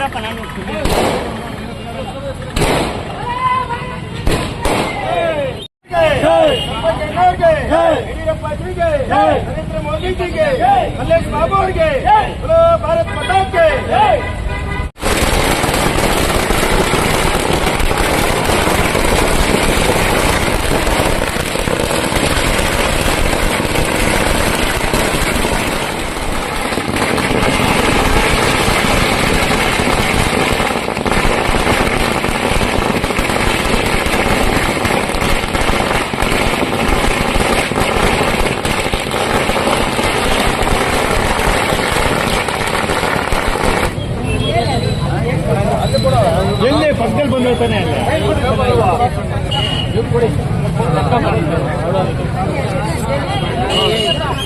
ಇರಪ್ಪ ನಾನು ಯಡಿಯೂರಪ್ಪಜಿಗೆ ನರೇಂದ್ರ ಮೋದಿಜಿಗೆ ಮಲ್ಲೇಶ್ ಬಾಬು ಅವರಿಗೆ ಭಾರತ್ ಮಾತಾಕ್ಕೆ ಎಲ್ಲಿ ಪಕ್ಕದಲ್ಲಿ ಬಂದೋತಾನೆ ಅಲ್ಲ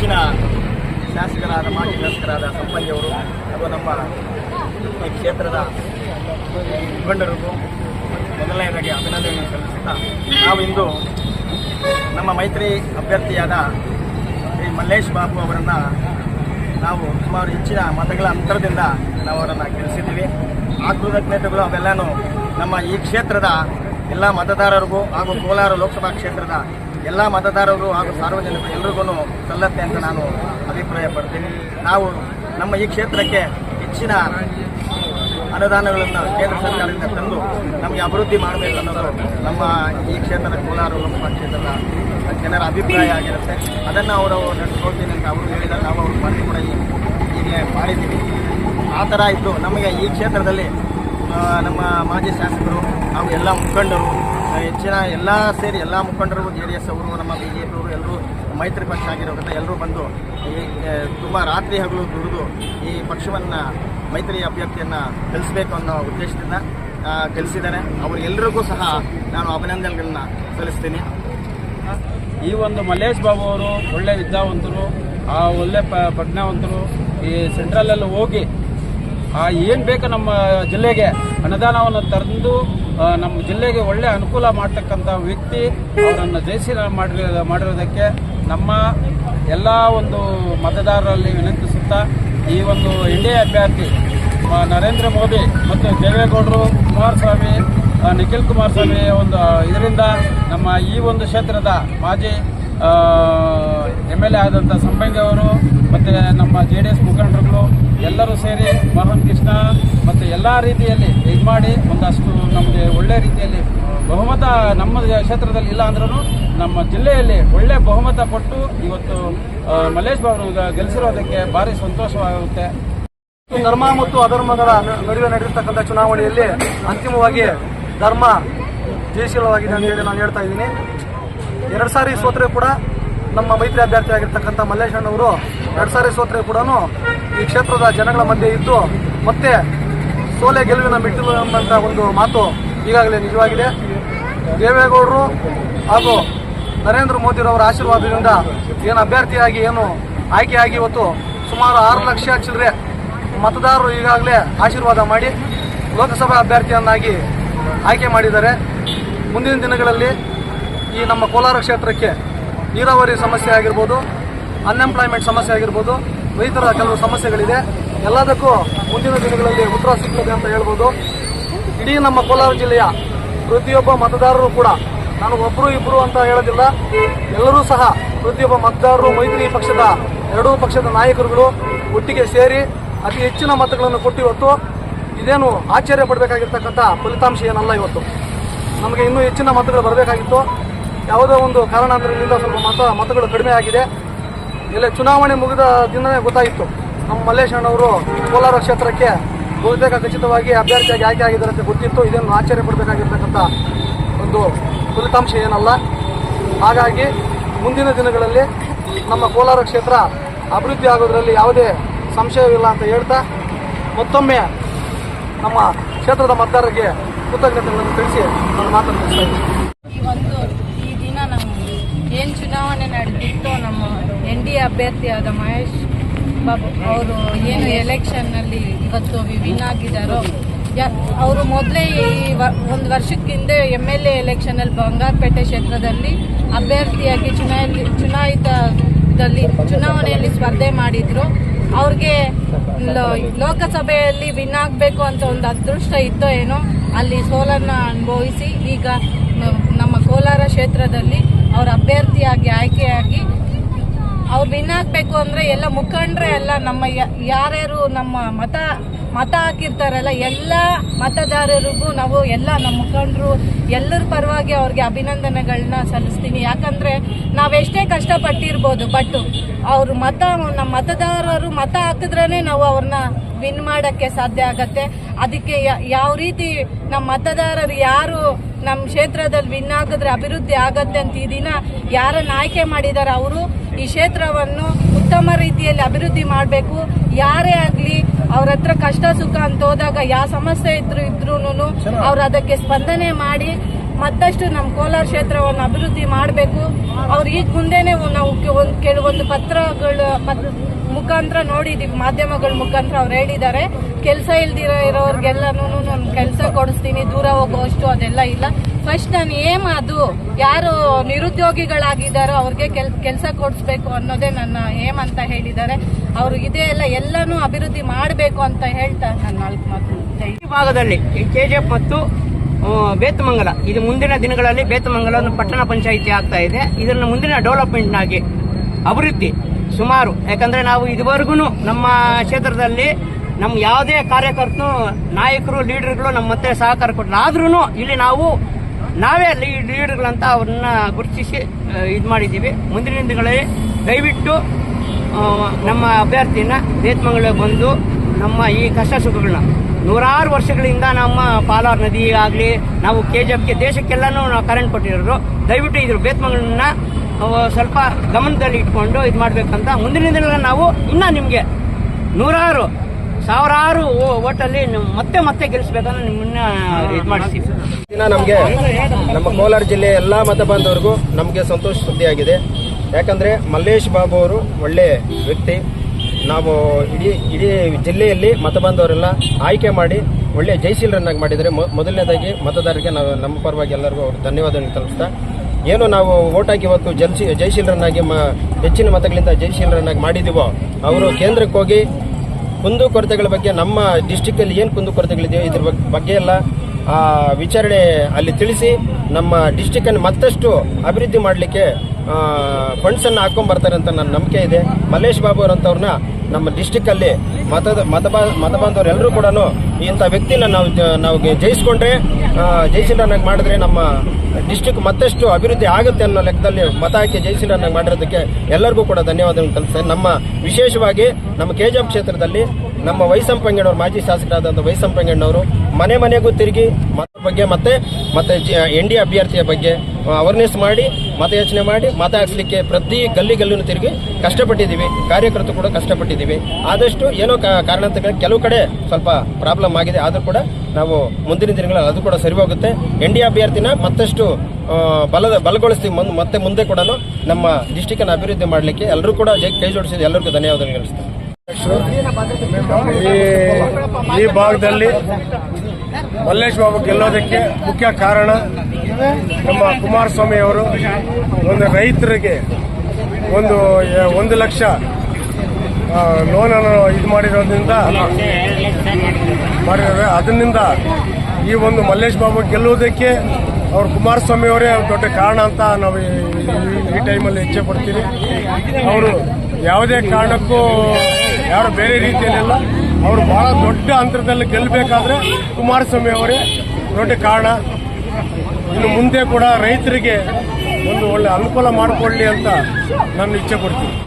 ನೆಚ್ಚಿನ ಶಾಸಕರಾದ, ಮಾಜಿ ಶಾಸಕರಾದ ಸಂಪಂಗಿಯವರು ಹಾಗೂ ನಮ್ಮ ಈ ಕ್ಷೇತ್ರದ ಮುಖಂಡರಿಗೂ ಮೊದಲನೆಯದಾಗಿ ಅಭಿನಂದನೆ ಸಲ್ಲಿಸುತ್ತಾ ಇಂದು ನಮ್ಮ ಮೈತ್ರಿ ಅಭ್ಯರ್ಥಿಯಾದ ಶ್ರೀ ಮಲ್ಲೇಶ್ ಬಾಬು ಅವರನ್ನು ನಾವು ಸುಮಾರು ಹೆಚ್ಚಿನ ಮತಗಳ ಅಂತರದಿಂದ ನಾವು ಅವರನ್ನು ಗೆಲ್ಲಿಸಿದ್ದೀವಿ. ಆ ಕೃತಜ್ಞತೆಗಳು ಅವೆಲ್ಲನೂ ನಮ್ಮ ಈ ಕ್ಷೇತ್ರದ ಎಲ್ಲ ಮತದಾರರಿಗೂ ಹಾಗೂ ಕೋಲಾರ ಲೋಕಸಭಾ ಕ್ಷೇತ್ರದ ಎಲ್ಲ ಮತದಾರರು ಹಾಗೂ ಸಾರ್ವಜನಿಕರು ಎಲ್ರಿಗೂ ಸಲ್ಲತ್ತೆ ಅಂತ ನಾನು ಅಭಿಪ್ರಾಯ ಪಡ್ತೀನಿ. ನಾವು ನಮ್ಮ ಈ ಕ್ಷೇತ್ರಕ್ಕೆ ಹೆಚ್ಚಿನ ಅನುದಾನಗಳನ್ನು ಕೇಂದ್ರ ಸರ್ಕಾರದಿಂದ ತಂದು ನಮಗೆ ಅಭಿವೃದ್ಧಿ ಮಾಡಬೇಕು ಅನ್ನೋದು ನಮ್ಮ ಈ ಕ್ಷೇತ್ರದ ಕೋಲಾರ ಲೋಕಸಭಾ ಕ್ಷೇತ್ರದ ಜನರ ಅಭಿಪ್ರಾಯ ಆಗಿರುತ್ತೆ. ಅದನ್ನು ಅವರು ನಡೆಸ್ಕೊಳ್ತೀನಿ ಅಂತ ಅವರು ಹೇಳಿದಾಗ ನಾವು ಅವ್ರು ಮನೆ ಕೂಡ ಈಗಲೇ ಮಾಡಿದ್ದೀವಿ. ಆ ಥರ ಇದ್ದು ನಮಗೆ ಈ ಕ್ಷೇತ್ರದಲ್ಲಿ ನಮ್ಮ ಮಾಜಿ ಶಾಸಕರು ಹಾಗೂ ಎಲ್ಲ ಮುಖಂಡರು ಹೆಚ್ಚಿನ ಎಲ್ಲ ಸೇರಿ ಎಲ್ಲ ಮುಖಂಡರು, ಜೆ ಡಿ ಎಸ್ ಅವರು, ನಮ್ಮ ಬಿ ಜೆ ಪಿಯವರು ಎಲ್ಲರೂ ಮೈತ್ರಿ ಪಕ್ಷ ಆಗಿರೋದ್ರಿಂದ ಎಲ್ಲರೂ ಬಂದು ಈ ತುಂಬ ರಾತ್ರಿ ಹಗಲು ದುಡಿದು ಈ ಪಕ್ಷವನ್ನು, ಮೈತ್ರಿ ಅಭ್ಯರ್ಥಿಯನ್ನು ಗೆಲ್ಲಿಸಬೇಕು ಅನ್ನೋ ಉದ್ದೇಶದಿಂದ ಗೆಲ್ಲಿಸಿದ್ದಾರೆ ಅವರಿಗೆಲ್ಲರಿಗೂ ಸಹ ನಾನು ಅಭಿನಂದನೆಗಳನ್ನ ಸಲ್ಲಿಸ್ತೀನಿ. ಈ ಒಂದು ಮಲ್ಲೇಶ್ ಬಾಬು ಅವರು ಒಳ್ಳೆ ವಿದ್ಯಾವಂತರು, ಆ ಒಳ್ಳೆ ಪ, ಪ್ರಜ್ಞಾವಂತರು, ಈ ಸೆಂಟ್ರಲಲ್ಲಿ ಹೋಗಿ, ಆ, ಏನು ಬೇಕು ನಮ್ಮ ಜಿಲ್ಲೆಗೆ ಅನುದಾನವನ್ನು ತಂದು ನಮ್ಮ ಜಿಲ್ಲೆಗೆ ಒಳ್ಳೆ ಅನುಕೂಲ ಮಾಡ್ತಕ್ಕಂಥ ವ್ಯಕ್ತಿ ಅವರನ್ನು ಜಯಿಸಿ ಮಾಡಿರೋ ಮಾಡಿರೋದಕ್ಕೆ ನಮ್ಮ ಎಲ್ಲ ಒಂದು ಮತದಾರರಲ್ಲಿ ವಿನಂತಿಸುತ್ತಾ ಈ ಒಂದು ಎನ್ ಅಭ್ಯರ್ಥಿ ನರೇಂದ್ರ ಮೋದಿ ಮತ್ತು ದೇವೇಗೌಡರು ಕುಮಾರಸ್ವಾಮಿ ನಿಖಿಲ್ ಕುಮಾರಸ್ವಾಮಿ ಒಂದು ಇದರಿಂದ ನಮ್ಮ ಈ ಒಂದು ಕ್ಷೇತ್ರದ ಮಾಜಿ ಎಂ ಎಲ್ ಎ ಆದಂಥ ಸಂಬಂಧಿ ಅವರು ಮತ್ತು ನಮ್ಮ ಜೆ ಡಿ ಎಸ್ ಮುಖಂಡರುಗಳು ಎಲ್ಲರೂ ಸೇರಿ ಮೋಹನ್ ಕೃಷ್ಣ ಮತ್ತು ಎಲ್ಲ ರೀತಿಯಲ್ಲಿ ಇದು ಮಾಡಿ ಒಂದಷ್ಟು ನಮಗೆ ಒಳ್ಳೆ ರೀತಿಯಲ್ಲಿ ಬಹುಮತ ನಮ್ಮ ಕ್ಷೇತ್ರದಲ್ಲಿ ಇಲ್ಲ ಅಂದ್ರೂ ನಮ್ಮ ಜಿಲ್ಲೆಯಲ್ಲಿ ಒಳ್ಳೆ ಬಹುಮತ ಕೊಟ್ಟು ಇವತ್ತು ಮಲ್ಲೇಶ್ ಬಾಬು ಗೆಲ್ಲಿಸಿರೋದಕ್ಕೆ ಭಾರಿ ಸಂತೋಷವಾಗುತ್ತೆ. ಧರ್ಮ ಮತ್ತು ಅಧರ್ಮಗಳ ನಡುವೆ ನಡೆದಿರ್ತಕ್ಕಂಥ ಚುನಾವಣೆಯಲ್ಲಿ ಅಂತಿಮವಾಗಿ ಧರ್ಮ ಜಯಶೀಲವಾಗಿದೆ ಅಂತ ಹೇಳಿ ನಾನು ಹೇಳ್ತಾ ಇದ್ದೀನಿ. ಎರಡು ಸಾರಿ ಸೋತ್ರೆ ಕೂಡ ನಮ್ಮ ಮೈತ್ರಿ ಅಭ್ಯರ್ಥಿ ಆಗಿರ್ತಕ್ಕಂಥ ಮಲ್ಲೇಶಣ್ಣವರು ಎರಡು ಸಾರಿ ಸೋತ್ರೆ ಕೂಡ ಈ ಕ್ಷೇತ್ರದ ಜನಗಳ ಮಧ್ಯೆ ಇದ್ದು ಮತ್ತೆ ಸೋಲೆ ಗೆಲುವಿನ ಮೆಟ್ಟಿಲು ಎಂಬಂತ ಒಂದು ಮಾತು ಈಗಾಗಲೇ ನಿಜವಾಗಿದೆ. ದೇವೇಗೌಡರು ಹಾಗೂ ನರೇಂದ್ರ ಮೋದಿರವರ ಆಶೀರ್ವಾದದಿಂದ ಏನು ಅಭ್ಯರ್ಥಿಯಾಗಿ, ಏನು ಆಯ್ಕೆಯಾಗಿ ಇವತ್ತು ಸುಮಾರು ಆರು ಲಕ್ಷ ಚಿಲ್ಲರೆ ಮತದಾರರು ಈಗಾಗಲೇ ಆಶೀರ್ವಾದ ಮಾಡಿ ಲೋಕಸಭಾ ಅಭ್ಯರ್ಥಿಯನ್ನಾಗಿ ಆಯ್ಕೆ ಮಾಡಿದ್ದಾರೆ. ಮುಂದಿನ ದಿನಗಳಲ್ಲಿ ಈ ನಮ್ಮ ಕೋಲಾರ ಕ್ಷೇತ್ರಕ್ಕೆ ನೀರಾವರಿ ಸಮಸ್ಯೆ ಆಗಿರ್ಬೋದು ಅನ್ಎಂಪ್ಲಾಯ್ಮೆಂಟ್ ಸಮಸ್ಯೆ ಆಗಿರ್ಬೋದು, ರೈತರ ಕೆಲವು ಸಮಸ್ಯೆಗಳಿದೆ. ಎಲ್ಲದಕ್ಕೂ ಮುಂದಿನ ದಿನಗಳಲ್ಲಿ ಉತ್ತರ ಸಿಗ್ತದೆ ಅಂತ ಹೇಳ್ಬೋದು. ಇಡೀ ನಮ್ಮ ಕೋಲಾರ ಜಿಲ್ಲೆಯ ಪ್ರತಿಯೊಬ್ಬ ಮತದಾರರು ಕೂಡ, ನಾನು ಒಬ್ಬರು ಇಬ್ಬರು ಅಂತ ಹೇಳೋದಿಲ್ಲ, ಎಲ್ಲರೂ ಸಹ ಪ್ರತಿಯೊಬ್ಬ ಮತದಾರರು, ಮೈತ್ರಿ ಪಕ್ಷದ ಎರಡೂ ಪಕ್ಷದ ನಾಯಕರುಗಳು ಒಟ್ಟಿಗೆ ಸೇರಿ ಅತಿ ಹೆಚ್ಚಿನ ಮತಗಳನ್ನು ಕೊಟ್ಟು ಇವತ್ತು ಇದೇನು ಆಶ್ಚರ್ಯ ಪಡಬೇಕಾಗಿರ್ತಕ್ಕಂಥ ಫಲಿತಾಂಶ ಏನಲ್ಲ ಇವತ್ತು. ನಮಗೆ ಇನ್ನೂ ಹೆಚ್ಚಿನ ಮತಗಳು ಬರಬೇಕಾಗಿತ್ತು. ಯಾವುದೋ ಒಂದು ಕಾರಣಾಂತರಗಳಿಂದ ಸ್ವಲ್ಪ ಮತ ಮತಗಳು ಕಡಿಮೆ ಆಗಿದೆ. ಇಲ್ಲ ಚುನಾವಣೆ ಮುಗಿದ ದಿನವೇ ಗೊತ್ತಾಯಿತು. ನಮ್ಮ ಮಲ್ಲೇಶ್ ಅಣ್ಣವರು ಕೋಲಾರ ಕ್ಷೇತ್ರಕ್ಕೆ ಬಹುತೇಕ ಖಚಿತವಾಗಿ ಅಭ್ಯರ್ಥಿಯಾಗಿ ಆಯ್ಕೆ ಆಗಿದ್ದಾರೆ ಗೊತ್ತಿತ್ತು. ಇದನ್ನು ಆಶ್ಚರ್ಯ ಪಡಬೇಕಾಗಿರ್ತಕ್ಕಂಥ ಒಂದು ಫಲಿತಾಂಶ ಏನಲ್ಲ. ಹಾಗಾಗಿ ಮುಂದಿನ ದಿನಗಳಲ್ಲಿ ನಮ್ಮ ಕೋಲಾರ ಕ್ಷೇತ್ರ ಅಭಿವೃದ್ಧಿ ಆಗೋದ್ರಲ್ಲಿ ಯಾವುದೇ ಸಂಶಯವಿಲ್ಲ ಅಂತ ಹೇಳ್ತಾ, ಮತ್ತೊಮ್ಮೆ ನಮ್ಮ ಕ್ಷೇತ್ರದ ಮತದಾರರಿಗೆ ಕೃತಜ್ಞತೆಗಳನ್ನು ತಿಳಿಸಿ ನಾನು ಮಾತನ್ನು ಈ ಒಂದು ನಮ್ಮ ಏನು ಚುನಾವಣೆ ನಡೆದಿತ್ತು ನಮ್ಮ ಎನ್ ಡಿ ಅಭ್ಯರ್ಥಿಯಾದ ಮಹೇಶ್ ಬಾಬು ಅವರು ಏನು ಎಲೆಕ್ಷನ್ನಲ್ಲಿ ಇವತ್ತು ವಿನ್ ಆಗಿದ್ದಾರೋ ಅವರು ಮೊದಲೇ ಈ ಒಂದು ವರ್ಷಕ್ಕಿಂತ ಎಂ ಎಲ್ ಎ ಎಲೆಕ್ಷನಲ್ಲಿ ಬಂಗಾರಪೇಟೆ ಕ್ಷೇತ್ರದಲ್ಲಿ ಅಭ್ಯರ್ಥಿಯಾಗಿ ಚುನಾಯಿ ಚುನಾಯಿತದಲ್ಲಿ ಚುನಾವಣೆಯಲ್ಲಿ ಸ್ಪರ್ಧೆ ಮಾಡಿದ್ರು. ಅವ್ರಿಗೆ ಲೋಕಸಭೆಯಲ್ಲಿ ವಿನ್ ಆಗಬೇಕು ಅಂತ ಒಂದು ಅದೃಷ್ಟ ಇತ್ತೋ ಏನೋ, ಅಲ್ಲಿ ಸೋಲನ್ನ ಅನುಭವಿಸಿ ಈಗ ನಮ್ಮ ಕೋಲಾರ ಕ್ಷೇತ್ರದಲ್ಲಿ ಅವರ ಅಭ್ಯರ್ಥಿಯಾಗಿ, ಆಯ್ಕೆಯಾಗಿ ಅವ್ರು ವಿನ್ ಆಗಬೇಕು ಅಂದರೆ ಎಲ್ಲ ಮುಖಂಡರೇ ಎಲ್ಲ ನಮ್ಮ ಯಾರ್ಯಾರು ನಮ್ಮ ಮತ ಮತ ಹಾಕಿರ್ತಾರಲ್ಲ, ಎಲ್ಲ ಮತದಾರರಿಗೂ ನಾವು ಎಲ್ಲ ನಮ್ಮ ಮುಖಂಡರು ಎಲ್ಲರ ಪರವಾಗಿ ಅವ್ರಿಗೆ ಅಭಿನಂದನೆಗಳನ್ನ ಸಲ್ಲಿಸ್ತೀನಿ. ಯಾಕಂದರೆ ನಾವೆಷ್ಟೇ ಕಷ್ಟಪಟ್ಟಿರ್ಬೋದು ಬಟ್ ಅವರು ಮತ, ನಮ್ಮ ಮತದಾರರು ಮತ ಹಾಕಿದ್ರೇ ನಾವು ಅವ್ರನ್ನ ವಿನ್ ಮಾಡೋಕ್ಕೆ ಸಾಧ್ಯ ಆಗತ್ತೆ. ಅದಕ್ಕೆ ಯಾವ ರೀತಿ ನಮ್ಮ ಮತದಾರರು ಯಾರು ನಮ್ಮ ಕ್ಷೇತ್ರದಲ್ಲಿ ವಿನ್ ಆಗಿದ್ರೆ ಅಭಿವೃದ್ಧಿ ಆಗತ್ತೆ ಅಂತ ಈ ದಿನ ಯಾರನ್ನು ಆಯ್ಕೆ ಮಾಡಿದ್ದಾರೆ ಅವರು ಈ ಕ್ಷೇತ್ರವನ್ನು ಉತ್ತಮ ರೀತಿಯಲ್ಲಿ ಅಭಿವೃದ್ಧಿ ಮಾಡಬೇಕು. ಯಾರೇ ಆಗಲಿ ಅವ್ರ ಹತ್ರ ಕಷ್ಟ ಸುಖ ಅಂತ ಹೋದಾಗ ಯಾವ ಸಮಸ್ಯೆ ಇದ್ರು ಇದ್ರೂನು ಅವ್ರು ಅದಕ್ಕೆ ಸ್ಪಂದನೆ ಮಾಡಿ ಮತ್ತಷ್ಟು ನಮ್ಮ ಕೋಲಾರ ಕ್ಷೇತ್ರವನ್ನು ಅಭಿವೃದ್ಧಿ ಮಾಡಬೇಕು. ಅವ್ರು ಈಗ ಮುಂದೆನೆ ನಾವು ಕೆಲವೊಂದು ಪತ್ರಗಳು ಪತ್ರ ಮುಖಾಂತರ ನೋಡಿದೀವಿ, ಮಾಧ್ಯಮಗಳ ಮುಖಾಂತರ ಅವ್ರು ಹೇಳಿದ್ದಾರೆ. ಕೆಲಸ ಇಲ್ದಿರೋ ಇರೋರ್ಗೆಲ್ಲನೂ ನಾನು ಕೆಲಸ ಕೊಡಿಸ್ತೀನಿ, ದೂರ ಹೋಗುವಷ್ಟು ಅದೆಲ್ಲ ಇಲ್ಲ. ಫಸ್ಟ್ ನಾನು ಏಮ್ ಅದು, ಯಾರು ನಿರುದ್ಯೋಗಿಗಳಾಗಿದ್ದಾರೋ ಅವ್ರಿಗೆ ಕೆಲ್, ಕೆಲಸ ಕೊಡಿಸ್ಬೇಕು ಅನ್ನೋದೇ ನನ್ನ ಏಮ್ ಅಂತ ಹೇಳಿದ್ದಾರೆ. ಅವರು ಇದೇ ಎಲ್ಲ ಎಲ್ಲನೂ ಅಭಿವೃದ್ಧಿ ಮಾಡಬೇಕು ಅಂತ ಹೇಳ್ತಾ ನಾನು ನಾಲ್ಕು ಮಾತು ಈ ಭಾಗದಲ್ಲಿ ಕೆ ಮತ್ತು ಬೇತಮಂಗಲ. ಇದು ಮುಂದಿನ ದಿನಗಳಲ್ಲಿ ಬೇತಮಂಗಲ ಒಂದು ಪಟ್ಟಣ ಪಂಚಾಯಿತಿ ಆಗ್ತಾ ಇದೆ. ಇದನ್ನು ಮುಂದಿನ ಡೆವಲಪ್ಮೆಂಟ್ನಾಗಿ ಅಭಿವೃದ್ಧಿ ಸುಮಾರು. ಯಾಕಂದ್ರೆ ನಾವು ಇದುವರೆಗೂ ನಮ್ಮ ಕ್ಷೇತ್ರದಲ್ಲಿ ನಮ್ಮ ಯಾವುದೇ ಕಾರ್ಯಕರ್ತರು, ನಾಯಕರು, ಲೀಡರ್ಗಳು ನಮ್ಮ ಮತ್ತೆ ಸಹಕಾರ ಕೊಟ್ಟರು ಆದ್ರೂ ಇಲ್ಲಿ ನಾವು, ನಾವೇ ಲೀಡರ್ಗಳಂತ ಅವ್ರನ್ನ ಗುರುತಿಸಿ ಇದು ಮಾಡಿದ್ದೀವಿ. ಮುಂದಿನ ದಿನಗಳಲ್ಲಿ ದಯವಿಟ್ಟು ನಮ್ಮ ಅಭ್ಯರ್ಥಿನ ಬೇತ್ಮಂಗಳಿಗೆ ಬಂದು ನಮ್ಮ ಈ ಕಷ್ಟ ಸುಖಗಳನ್ನ ನೂರಾರು ವರ್ಷಗಳಿಂದ ನಮ್ಮ ಪಾಲಾರ್ ನದಿ ಆಗಲಿ, ನಾವು ಕೆ ಜಿ ಎಫ್ಗೆ ದೇಶಕ್ಕೆಲ್ಲನೂ ನಾವು ಕರೆಂಟ್ ಕೊಟ್ಟಿರೋರು ದಯವಿಟ್ಟು ಇದ್ರ ಬೇತ್ಮಗಳನ್ನ ಸ್ವಲ್ಪ ಗಮನದಲ್ಲಿ ಇಟ್ಕೊಂಡು ಇದು ಮಾಡಬೇಕಂತ ಮುಂದಿನ ದಿನಗಳಲ್ಲಿ ನಾವು ಇನ್ನೂ ನಿಮಗೆ ನೂರಾರು, ಸಾವಿರಾರು ಓಟಲ್ಲಿ ಮತ್ತೆ ಮತ್ತೆ ಗೆಲ್ಲಿಸ್ಬೇಕಂದ್ರೆ ನಿಮ್ಮನ್ನ ಇದು ಮಾಡಿಸ್ತೀವಿ. ದಿನ ನಮಗೆ ನಮ್ಮ ಕೋಲಾರ ಜಿಲ್ಲೆ ಎಲ್ಲ ಮತ ಬಾಂಧವರಿಗೂ ನಮಗೆ ಸಂತೋಷ ಸುದ್ದಿಯಾಗಿದೆ. ಯಾಕಂದರೆ ಮಲ್ಲೇಶ್ ಬಾಬು ಅವರು ಒಳ್ಳೆ ವ್ಯಕ್ತಿ. ನಾವು ಇಡೀ ಇಡೀ ಜಿಲ್ಲೆಯಲ್ಲಿ ಮತ ಬಾಂಧವರೆಲ್ಲ ಆಯ್ಕೆ ಮಾಡಿ ಒಳ್ಳೆ ಜಯಶೀಲರನ್ನಾಗಿ ಮಾಡಿದರೆ ಮೊದಲನೇದಾಗಿ ಮತದಾರರಿಗೆ ನಾವು ನಮ್ಮ ಪರವಾಗಿ ಎಲ್ಲರಿಗೂ ಅವರು ಧನ್ಯವಾದಗಳನ್ನು ತಲುಪಿಸ್ತಾ ಏನು ನಾವು ಓಟ್ ಹಾಕಿ ಇವತ್ತು ಜಲ್ಸಿ ಜಯಶೀಲರನ್ನಾಗಿ ಮ ಹೆಚ್ಚಿನ ಮತಗಳಿಂದ ಜಯಶೀಲರನ್ನಾಗಿ ಮಾಡಿದ್ದೀವೋ ಅವರು ಕೇಂದ್ರಕ್ಕೆ ಹೋಗಿ ಕುಂದುಕೊರತೆಗಳ ಬಗ್ಗೆ ನಮ್ಮ ಡಿಸ್ಟಿಕ್ಕಲ್ಲಿ ಏನು ಕುಂದುಕೊರತೆಗಳಿದೆಯೋ ಇದ್ರ ಬಗ್- ಬಗ್ಗೆ ಎಲ್ಲ ಆ, ವಿಚಾರಣೆ ಅಲ್ಲಿ ತಿಳಿಸಿ ನಮ್ಮ ಡಿಸ್ಟಿಕ್ಕನ್ನು ಮತ್ತಷ್ಟು ಅಭಿವೃದ್ಧಿ ಮಾಡಲಿಕ್ಕೆ ಫಂಡ್ಸನ್ನು ಹಾಕೊಂಡ್ ಬರ್ತಾರೆ ಅಂತ ನನ್ನ ನಂಬಿಕೆ ಇದೆ. ಮಲ್ಲೇಶ್ ಬಾಬು ಅವರಂತವ್ರನ್ನ ನಮ್ಮ ಡಿಸ್ಟಿಕ್ಕಲ್ಲಿ ಮತದ ಮತ ಮತ ಬಾಂಧವರು ಎಲ್ಲರೂ ಕೂಡ ಇಂಥ ವ್ಯಕ್ತಿನ ನಾವು ಜ- ನಾವು ಜಯಿಸ್ಕೊಂಡ್ರೆ ಜಯಶೀಲನಾಗಿ ಮಾಡಿದ್ರೆ ನಮ್ಮ ಡಿಸ್ಟಿಕ್ ಮತ್ತಷ್ಟು ಅಭಿವೃದ್ಧಿ ಆಗುತ್ತೆ ಅನ್ನೋ ಲೆಕ್ಕದಲ್ಲಿ ಮತ ಹಾಕಿ ಜಯಶೀಲನಾಗಿ ಮಾಡಿರೋದಕ್ಕೆ ಎಲ್ಲರಿಗೂ ಕೂಡ ಧನ್ಯವಾದಗಳು ಸರ್ ನಮ್ಮ ವಿಶೇಷವಾಗಿ ನಮ್ಮ ಕೆಜಿಎಫ್ ಕ್ಷೇತ್ರದಲ್ಲಿ ನಮ್ಮ ವೈಸಂಪಂಗಣ್ಣವ್ರು, ಮಾಜಿ ಶಾಸಕರಾದಂಥ ವೈಸಂಪಂಗಣ್ಣವರು ಮನೆ ಮನೆಗೂ ತಿರುಗಿ ಬಗ್ಗೆ ಮತ್ತೆ ಮತ್ತೆ ಎನ್ ಡಿ ಅಭ್ಯರ್ಥಿಯ ಬಗ್ಗೆ ಅವೇರ್ನೆಸ್ ಮಾಡಿ ಮತ ಯೋಚನೆ ಮಾಡಿ ಮತ ಹಾಕ್ಸ್ಲಿಕ್ಕೆ ಪ್ರತಿ ಗಲ್ಲಿ ಗಲ್ಲಿನೂ ತಿರುಗಿ ಕಷ್ಟಪಟ್ಟಿದ್ದೀವಿ. ಕಾರ್ಯಕರ್ತರು ಕೂಡ ಕಷ್ಟಪಟ್ಟಿದ್ದೀವಿ. ಆದಷ್ಟು ಏನೋ ಕಾ- ಕಾರಣಾಂತರಗಳ ಕೆಲವು ಕಡೆ ಸ್ವಲ್ಪ ಪ್ರಾಬ್ಲಮ್ ಆಗಿದೆ. ಆದರೂ ಕೂಡ ನಾವು ಮುಂದಿನ ದಿನಗಳಲ್ಲಿ ಅದು ಕೂಡ ಸರಿ ಹೋಗುತ್ತೆ. ಎನ್ ಡಿ ಅಭ್ಯರ್ಥಿನ ಮತ್ತಷ್ಟು ಬಲದ, ಬಲಗೊಳಿಸ್ತೀವಿ. ಮುಂದೆ ಮತ್ತೆ ಮುಂದೆ ಕೂಡ ನಮ್ಮ ಡಿಸ್ಟಿಕನ್ನು ಅಭಿವೃದ್ಧಿ ಮಾಡಲಿಕ್ಕೆ ಎಲ್ಲರೂ ಕೂಡ ಕೈ ಜೋಡಿಸಿದ ಎಲ್ಲರಿಗೂ ಧನ್ಯವಾದಗಳು. ಈ ಭಾಗದಲ್ಲಿ ಮಲ್ಲೇಶ್ ಬಾಬು ಗೆಲ್ಲೋದಕ್ಕೆ ಮುಖ್ಯ ಕಾರಣ ನಮ್ಮ ಕುಮಾರಸ್ವಾಮಿ ಅವರು ಒಂದು ರೈತರಿಗೆ ಒಂದು ಒಂದು ಲಕ್ಷ ಲೋನನ್ನು ಇದು ಮಾಡಿರೋದ್ರಿಂದ ಮಾಡಿದ್ದಾರೆ ಅದರಿಂದ ಈ ಒಂದು ಮಲ್ಲೇಶ್ ಬಾಬು ಗೆಲ್ಲುವುದಕ್ಕೆ ಅವರು ಕುಮಾರಸ್ವಾಮಿ ಅವರೇ ದೊಡ್ಡ ಕಾರಣ ಅಂತ ನಾವು ಈ- ಟೈಮಲ್ಲಿ ಇಚ್ಛೆ ಪಡ್ತೀವಿ. ಅವರು ಯಾವುದೇ ಕಾರಣಕ್ಕೂ ಯಾರು ಬೇರೆ ರೀತಿಯಲ್ಲಿಲ್ಲ ಅವರು ಬಹಳ ದೊಡ್ಡ ಅಂತರದಲ್ಲಿ ಗೆಲ್ಲಬೇಕಾದ್ರೆ ಕುಮಾರಸ್ವಾಮಿ ಅವರೇ ದೊಡ್ಡ ಕಾರಣ. ಇನ್ನು ಮುಂದೆ ಕೂಡ ರೈತರಿಗೆ ಒಂದು ಒಳ್ಳೆ ಅನುಕೂಲ ಮಾಡಿಕೊಳ್ಳಿ ಅಂತ ನಾನು ಇಚ್ಛೆ ಪಡ್ತೀನಿ